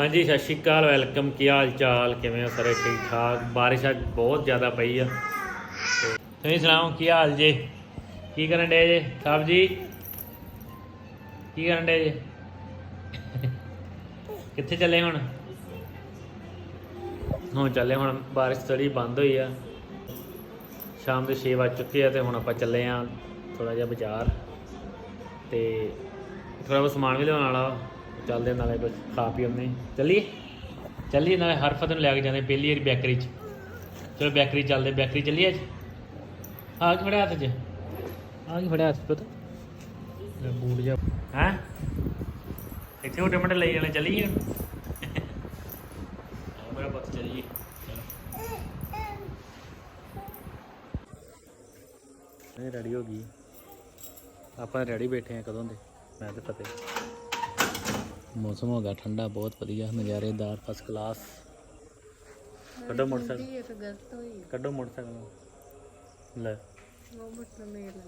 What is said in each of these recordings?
ਹਾਂਜੀ, ਸਤਿ ਸ਼੍ਰੀ ਅਕਾਲ, ਵੈਲਕਮ, ਕੀ ਹਾਲ ਚਾਲ ਕਿਵੇਂ ਹੋ ਸਾਰੇ? ਠੀਕ ਠਾਕ ਬਾਰਿਸ਼ ਅੱਜ ਬਹੁਤ ਜ਼ਿਆਦਾ ਪਈ ਆ। ਤੁਸੀਂ ਸੁਣਾਓ, ਕੀ ਹਾਲ ਜੇ? ਕੀ ਕਰਨ ਡੇ ਜੇ, ਸਾਹਿਬ ਜੀ? ਕੀ ਕਰਨ ਡੇ ਜੇ? ਕਿੱਥੇ ਚੱਲੇ ਹੁਣ? ਹੁਣ ਚੱਲੇ, ਹੁਣ ਬਾਰਿਸ਼ ਥੋੜੀ ਬੰਦ ਹੋਈ ਆ। ਸ਼ਾਮ ਦੇ 6 ਵੱਜ ਚੁੱਕੇ ਆ ਤੇ ਹੁਣ ਆਪਾਂ ਚੱਲੇ ਆ ਥੋੜਾ ਜਿਹਾ ਬਾਜ਼ਾਰ। ਤੇ ਥੋੜਾ ਬਹੁਤ ਸਮਾਨ ਵੀ ਲਿਆਉਣ ਵਾਲਾ ਚੱਲਦੇ ਆ ਨਾਲੇ ਕੁਝ ਖਾ ਪੀ ਆਉਂਦੇ ਚੱਲੀਏ? ਚੱਲੀਏ ਨਾਲੇ ਹਰਫਤ ਨੂੰ ਲੈ ਕੇ ਜਾਂਦੇ ਪਹਿਲੀ ਵਾਰੀ ਬੇਕਰੀ 'ਚ। ਚਲੋ ਬੇਕਰੀ ਚੱਲਦੇ ਬੇਕਰੀ ਚੱਲੀਏ ਅੱਜ? ਆ ਕੀ ਫੜਿਆ ਹੱਥ 'ਚ? ਆ ਕੀ ਫੜਿਆ ਹੱਥ 'ਚ ਲੈ ਬੂਟ ਜਾ ਹੈ? ਇੱਥੇ ਛੋਟੇ ਮੋਟੇ ਲਈ ਜਾਣੇ ਚੱਲੀਏ ਹੁਣ? ਮੇਰਾ ਪੁੱਤ, ਚੱਲੀਏ। ਚਲੋ। ਰੈਡੀ ਹੋ ਗਈ। ਆਪਾਂ ਰੈਡੀ ਬੈਠੇ ਆ ਕਦੋਂ ਦੇ, ਮੈਂ ਤੇ ਫਤਿਹ ਮੌਸਮ ਹੋ ਗਿਆ ਠੰਡਾ ਬਹੁਤ ਵਧੀਆ ਨਜ਼ਾਰੇਦਾਰ ਫਸਟ ਕਲਾਸ ਕੱਢੋ ਮੋਟਰਸਾਈਕਲ। ਇੱਕ ਗਲਤ ਹੋਈ ਕੱਢੋ ਮੋਟਰਸਾਈਕਲ ਲੈ। ਉਹ ਬਟਨ ਮੇਰੇ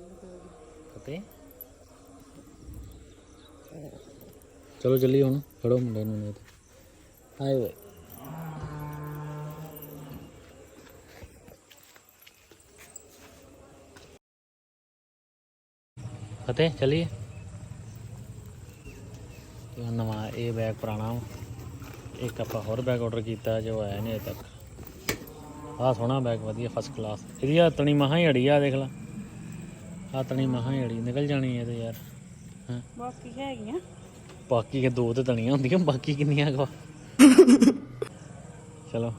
ਫਤਿਹ ਚਲੋ ਚੱਲੀ ਹੁਣ ਫੜੋ ਮੁੰਡੇ ਨੂੰ ਨਹੀਂ ਤੇ। ਆਏ ਫਤਿਹ ਚੱਲੀਏ। ਇਹ ਨਵਾਂ ਇਹ ਬੈਗ ਪੁਰਾਣਾ। ਇੱਕ ਆਪਾਂ ਹੋਰ ਬੈਗ ਆਰਡਰ ਕੀਤਾ ਜੋ ਆਇਆ ਨਹੀਂ ਅਜੇ ਤੱਕ। ਆਹ ਸੋਹਣਾ ਬੈਗ ਵਧੀਆ ਫਸਟ ਕਲਾਸ ਇਹਦੀ ਹੱਤਣੀ ਮਹਾ ਹੀ ਅੜੀ ਆ ਦੇਖ ਲਾ। ਹੱਤਣੀ ਮਹਾ ਹੀ ਅੜੀ ਨਿਕਲ ਜਾਣੀ ਹੈ ਤੇ ਯਾਰ। ਹਾਂ? ਬਾਕੀ ਹੈਗੀਆਂ। ਬਾਕੀ ਕੇ ਦੋ ਤੇ ਤਣੀਆਂ ਹੁੰਦੀਆਂ ਬਾਕੀ ਕਿੰਨੀਆਂ ਕਵਾ ਚਲੋ।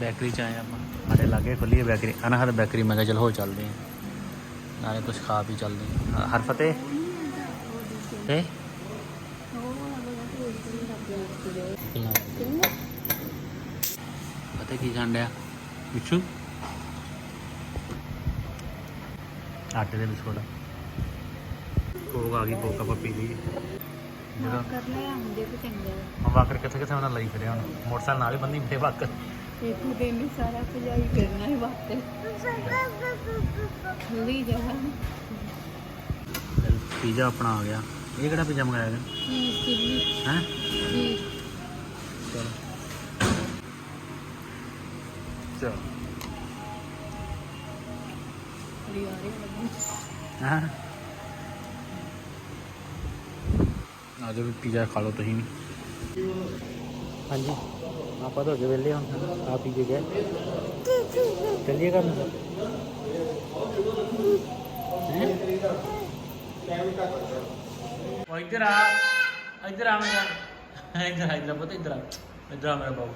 ਬੇਕਰੀ ਚ ਆਏ ਆਪਾਂ। ਸਾਡੇ ਲਾਗੇ ਖੁੱਲੀ ਹੈ ਬੇਕਰੀ। ਅਨਹਦ ਬੇਕਰੀ ਮੈਂ ਕਿਹਾ ਚਲ ਹੋ ਚੱਲਦੇ ਹਾਂ ਨਾਲੇ ਕੁਝ ਖਾ ਵੀ ਚੱਲਦੇ ਹਾਂ। ਹਰ ਫਤਿਹ। ਤੇ? ਪਤਾ ਕੀ ਖਾਣ ਡਿਆ? ਮਿੱਠੂ ਆਟੇ ਦੇ ਬਿਸਕੁਟ। ਕੋਕ ਆ ਗਈ ਕੋਕ ਆਪਾਂ ਪੀ ਲਈ ਜਦੋਂ ਕਰ ਲੈ ਆਉਂਦੇ ਵੀ ਚੰਗੇ ਹੁਣ ਵਾਕਰ ਕਿੱਥੇ ਕਿੱਥੇ ਉਹਨਾਂ ਲਈ ਫਿਰਿਆ ਹੁਣ? ਮੋਟਰਸਾਈਕਲ ਨਾਲ ਹੀ ਬੰਦੀ ਫਿਰੇ ਵਾਕਰ। ਇੱਕ ਦਿਨ ਨੂੰ ਸਾਰਾ ਭਜਾਈ ਕਰਨਾ ਹੈ ਵਾਸਤੇ ਖੁੱਲੀ ਜਗ੍ਹਾ ਪੀਜ਼ਾ ਆਪਣਾ ਆ ਗਿਆ ਇਹ ਕਿਹੜਾ ਪੀਜ਼ਾ ਮੰਗਾਇਆ ਹੈ ਚਿੱਲੀ ਹੈ ਜੀ ਚਲੋ ਚਲੋ ਹਰਿਆਰੇ ਲੱਗੀ ਹਾਂ ਆ ਜਾਓ ਆਪਾਂ ਤਾਂ ਹੋ ਗਏ ਵਿਹਲੇ ਹੁਣ ਆ ਪੀ ਕੇ ਗਏ। ਚੱਲੀਏ ਕਰਨ ਉਹ ਇੱਧਰ ਆ ਇੱਧਰ ਆ ਮੇਰਾ। ਇੱਧਰ ਆ, ਇੱਧਰ ਪੁੱਤ, ਇੱਧਰ ਆ। ਇੱਧਰ ਆ ਮੇਰਾ ਬਾਬੂ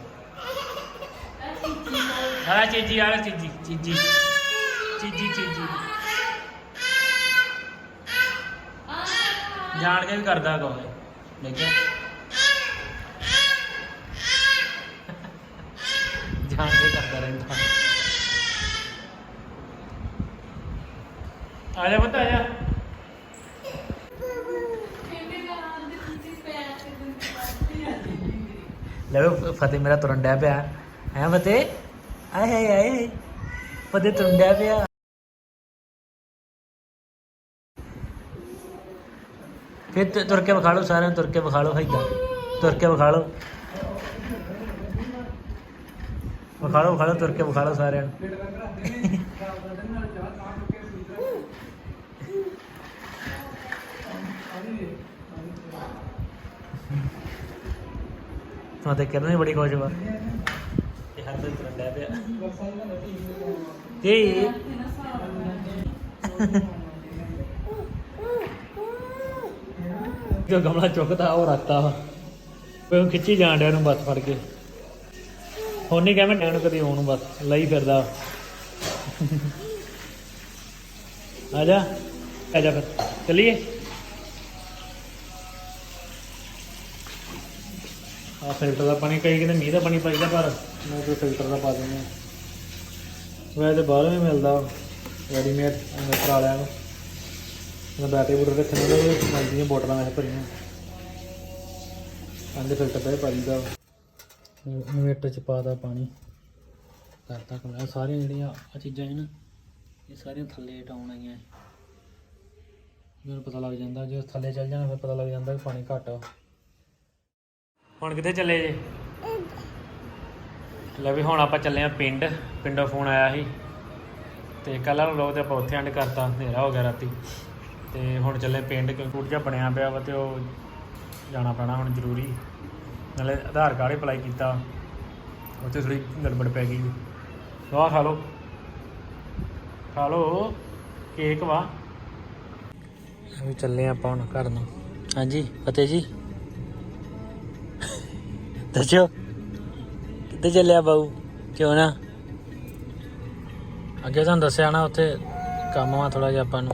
ਆ ਚੀਜੀ ਆ ਚੀਜੀ ਚੀਜੀ। ਚੀਜੀ ਚੀਜੀ। ਜਾਣ ਕੇ ਵੀ ਕਰਦਾ ਕੌਣ ਦੇਖਿਆ ਜਾਣ ਕੇ ਕਰਦਾ ਰਹਿੰਦਾ ਆ ਜਾ ਬਤਾ ਆ ਜਾ। ਲੈ ਵੇ ਫਤਿਹ ਮੇਰਾ ਤੁਰਨ ਡਿਆ ਪਿਆ। ਹੈ ਫਤਿਹ? ਆਏ ਹਾਏ ਆਏ ਹਾਏ ਫਤਿਹ ਤੁਰਨ ਡਿਆ ਪਿਆ। ਫਿਰ ਤੁਰ ਕੇ ਵਿਖਾ ਲਓ ਸਾਰਿਆਂ ਨੂੰ ਤੁਰ ਕੇ ਵਿਖਾ ਲਓ ਹੈਗਾ ਤੁਰ ਕੇ ਵਿਖਾ ਲਓ। ਵਿਖਾ ਲਓ ਵਿਖਾ ਲਓ ਤੁਰ ਕੇ ਵਿਖਾ ਲਓ ਸਾਰਿਆਂ ਨੂੰ। ਤਾਂ ਤੇ ਕਰਨੀ ਬੜੀ ਖੁਸ਼ ਵਾ। ਇਹ ਹਰ ਦਿਨ ਤੁਰਨ ਡਿਆ ਪਿਆ ਤੇ ਜੋ ਗਮਲਾ ਚੁੱਕਦਾ, ਉਹ ਰੱਖਤਾ ਵਾ। ਉਹ ਖਿੱਚੀ ਜਾਣ ਡਿਆ ਉਹਨੂੰ ਬੱਤ ਫੜ ਕੇ। ਹੁਣ ਨਹੀਂ ਕਹਿੰਦਾ ਟੈਣ ਕਦੀ ਨੂੰ ਬਸ, ਲਈ ਫਿਰਦਾ। ਆ ਜਾ ਆ ਜਾ ਫਿਰ, ਚਲਿਏ? ਆ ਫਿਲਟਰ ਦਾ ਪਾਣੀ, ਕਈ ਕਹਿੰਦੇ ਮੀਂਹ ਦਾ ਪਾਣੀ ਪਾਈਦਾ ਪਰ ਮੈਂ ਕੋਈ ਫਿਲਟਰ ਦਾ ਪਾ ਦਿੰਦਾ ਵੈਸੇ ਤੇ ਬਾਹਰੋਂ ਵੀ ਮਿਲਦਾ ਰੈਡੀਮੇਡ ਮੈਂ ਕਰਾ ਲਿਆ ਨੂੰ ਮੈਂ ਬੈਟਰੀ ਬੁੱਟਰ ਰੱਖਣ ਨੇ ਮਿਲਦੀਆਂ ਬੋਟਲਾਂ ਵਿੱਚ ਭਰੀਆਂ। ਅੰਦਰ ਫਿਲਟਰ ਦਾ ਹੀ ਪਾ ਦਿੰਦਾ ਇਨਵੇਟਰ ਚ ਪਾਦਾ ਪਾਣੀ। ਕਰਤਾ ਕਮਰਾ ਸਾਰੀਆਂ ਜਿਹੜੀਆਂ ਆ ਚੀਜ਼ਾਂ ਹੈ ਨਾ, ਇਹ ਸਾਰੀਆਂ ਥੱਲੇ ਡਾਉਣ ਆਈਆਂ। ਮੈਨੂੰ ਪਤਾ ਲੱਗ ਜਾਂਦਾ, ਜੇ ਥੱਲੇ ਚੱਲ ਜਾਣਾ, ਫਿਰ ਪਤਾ ਲੱਗ ਜਾਂਦਾ ਕਿ ਪਾਣੀ ਘੱਟ ਆ। ਹੁਣ ਕਿੱਥੇ ਚੱਲੇ ਜੇ? ਲੈ ਵੀ ਹੁਣ ਆਪਾਂ ਚੱਲੇ ਆ ਪਿੰਡ, ਪਿੰਡੋਂ ਫੋਨ ਆਇਆ ਸੀ। ਤੇ ਕੱਲ੍ਹ ਵਾਲਾ ਲੋਕ ਤੇ ਆਪਾਂ ਉੱਥੇ ਐਂਡ ਕਰਤਾ, ਹਨੇਰਾ ਹੋ ਗਿਆ ਰਾਤੀ। ਤੇ ਹੁਣ ਚੱਲੇ ਪਿੰਡ, ਕਿਉਂਕਿ ਕੁਝ ਜਿਹਾ ਬਣਿਆ ਪਿਆ ਵਾ ਤੇ ਉਹ ਜਾਣਾ ਪੈਣਾ ਹੁਣ ਜ਼ਰੂਰੀ। ਨਾਲੇ ਆਧਾਰ ਕਾਰਡ ਅਪਲਾਈ ਕੀਤਾ। ਉੱਥੇ ਥੋੜੀ ਗੜਬੜ ਪੈ ਗਈ। ਸਵਾਹ ਖਾ ਲਓ। ਖਾ ਲਓ। ਕੇਕ ਵਾ। ਅਸੀਂ ਚੱਲੇ ਆਪਾਂ ਹੁਣ ਘਰ ਨੂੰ। ਹਾਂਜੀ ਫਤਿਹ ਜੀ। ਦੱਸਿਓ। ਕਿੱਥੇ ਚੱਲਿਆ ਬਾਊ? ਕਿਉਂ ਨਾ? ਅੱਗੇ ਤੁਹਾਨੂੰ ਦੱਸਿਆ ਨਾ ਉੱਥੇ ਕੰਮ ਆ ਥੋੜਾ ਜਿਹਾ ਆਪਾਂ ਨੂੰ।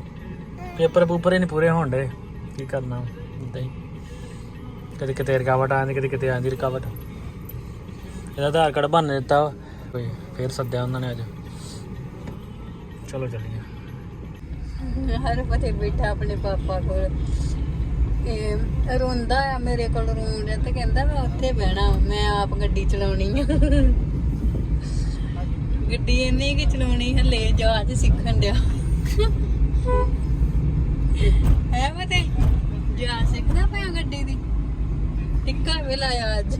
ਪੇਪਰ ਪੂਪਰ ਹੀ ਨਹੀਂ ਪੂਰੇ ਹੋਣ ਡੇ ਕੀ ਕਰਨਾ ਇਦਾਂ ਹੀ। ਕਦੇ ਕਿਤੇ ਰੁਕਾਵਟ ਆ ਜਾਂਦੀ ਕਦੇ ਕਿਤੇ ਆਉਂਦੀ ਰੁਕਾਵਟ। ਇਹਦਾ ਆਧਾਰ ਕਾਰਡ ਬਣ ਦਿੱਤਾ ਕੋਈ ਫੇਰ ਸੱਦਿਆ ਉਹਨਾਂ ਨੇ ਅੱਜ। ਚਲੋ ਚੱਲੀਏ। ਹਰ ਪਤੇ ਬੈਠਾ ਆਪਣੇ ਪਾਪਾ ਕੋਲ। ਇਹ ਰੋਂਦਾ ਆ ਮੇਰੇ ਕੋਲ, ਰੋਣ ਰਿਹਾ ਤੇ ਕਹਿੰਦਾ ਮੈਂ ਉੱਥੇ ਬਹਿਣਾ ਮੈਂ ਆਪ ਗੱਡੀ ਚਲਾਉਣੀ ਆ। ਗੱਡੀ ਇੰਨੀ ਕਿ ਚਲਾਉਣੀ ਹਲੇ ਜਹਾਜ਼ ਸਿੱਖਣ ਡਿਆ। ਹੈ ਪਤੇ? ਜਹਾਜ਼ ਸਿੱਖਦਾ ਪਿਆ ਗੱਡੀ ਦੀ? ਟਿੱਕਾ ਵੀ ਲਾਇਆ ਅੱਜ।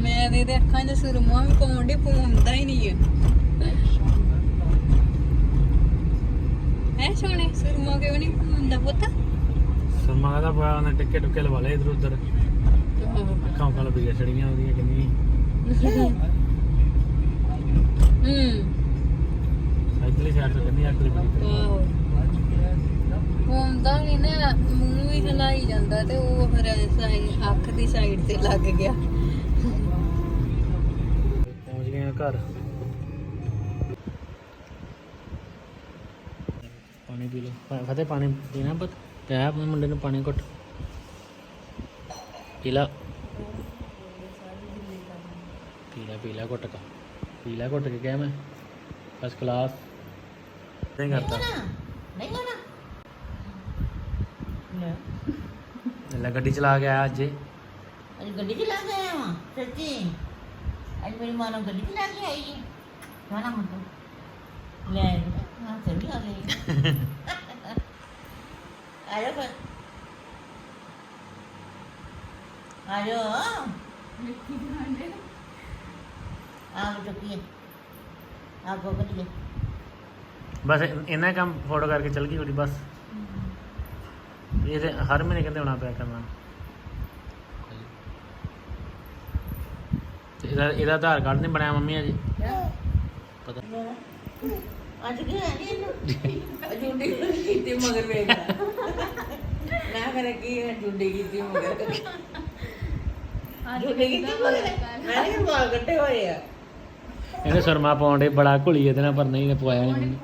ਮੈਂ ਦੇ ਦੇ ਅੱਖਾਂ 'ਚ ਸੁਰਮਾ ਵੀ ਪਾਉਣ ਦੀ ਪਾਉਂਦਾ ਹੀ ਨਹੀਂ ਹੈ। ਹੈ ਸੋਨੇ ਸੁਰਮਾ ਕਿਉਂ ਨਹੀਂ ਪਾਉਂਦਾ ਪੁੱਤ? ਸੁਰਮਾ ਕਹਿੰਦਾ ਪਿਆ ਉਹਨੇ ਟਿੱਕੇ ਟੁੱਕੇ ਲਵਾ ਲਏ ਇਧਰ ਉਧਰ। ਅੱਖਾਂ ਉੱਖਾਂ ਲੱਭੀਆਂ ਛੜੀਆਂ ਉਹਦੀਆਂ ਕਿੰਨੀ ਹੂੰ। ਇਧਰਲੀ ਸਾਈਡ ਤੋਂ ਕਿੰਨੀ ਅੱਖ ਲੱਭੀ ਆਹੋ। ਹੁੰਦਾ ਨਹੀਂ ਨਾ ਮੂੰਹ ਵੀ ਹਿਲਾਈ ਜਾਂਦਾ ਤੇ ਉਹ ਫਿਰ ਸਾਈ- ਅੱਖ ਦੀ ਸਾਈਡ ਤੇ ਲੱਗ ਗਿਆ। ਪਹੁੰਚ ਗਏ ਆ ਘਰ। ਪਾਣੀ ਪੀ ਲਓ। ਫਤਿਹ ਪਾਣੀ ਪੀਣਾ ਪੁੱਤ? ਪਿਆ ਆਪਣੇ ਮੁੰਡੇ ਨੂੰ ਪਾਣੀ ਘੁੱਟ। ਪੀ ਲਾ। ਪੀ ਲਾ ਪੀ ਲਾ ਘੁੱਟ ਕਾ। ਪੀ ਲਾ ਘੁੱਟ ਕੇ ਕਿਹਾ ਮੈਂ। ਫਸਟ ਕਲਾਸ ਨਹੀਂ ਕਰਤਾ ਨਹੀਂ ਲੈ ਗੱਡੀ ਚਲਾ ਕੇ ਆਇਆ ਅੱਜ। ਇਹ। ਅੱਜ ਗੱਡੀ ਚਲਾ ਕੇ ਆਇਆ ਵਾਂ ਸੱਚੀ? ਅੱਜ ਮੇਰੀ ਮਾਂ ਨੂੰ ਗੱਡੀ ਚਲਾ ਕੇ ਆਈ ਹੈ ਖਾਣਾ ਮੁੰਡਾ ਲੈ ਹਾਂ ਚਲੀ ਆ ਗਈ। ਹੈ ਆਗ ਕੋ ਕਰੀਏ ਬਸ ਇੰਨਾ ਹੀ ਕੰਮ ਫੋਟੋ ਕਰਕੇ ਚੱਲ ਗਈ ਕੁੜੀ ਬਸ। ਇਹ ਤੇ ਹਰ ਮਹੀਨੇ ਕਹਿੰਦੇ ਹੋਣਾ ਪਿਆ ਕਰਨਾ। ਤੇ ਇਹਦਾ ਇਹਦਾ ਆਧਾਰ ਕਾਰਡ ਨਹੀਂ ਬਣਿਆ ਮੰਮੀ ਅਜੇ। ਪਤਾ ਅੱਜ ਕੀ ਹੈ? ਜੀ ਇਹਨੂੰ ਜੁੰਡੀ ਕੀਤੀ ਮਗਰ ਵੇਖਦਾ ਨਾ ਕਰੇ ਕੀ ਹੈ ਜੁੰਡੀ ਕੀਤੀ ਮਗਰ। ਜੁੰਡੀ ਕੀਤੀ ਮਗਰ? ਮੈਂ ਇਹ ਵਾਲ ਕੱਟੇ ਹੋਏ ਆ। ਇਹਨੇ ਸੁਰਮਾ ਪਾਉਣ ਦੇ ਬੜਾ ਘੁਲੀ ਇਹਦੇ ਨਾਲ ਪਰ ਨਹੀਂ ਨੇ ਪਵਾਇਆ ਨਹੀਂ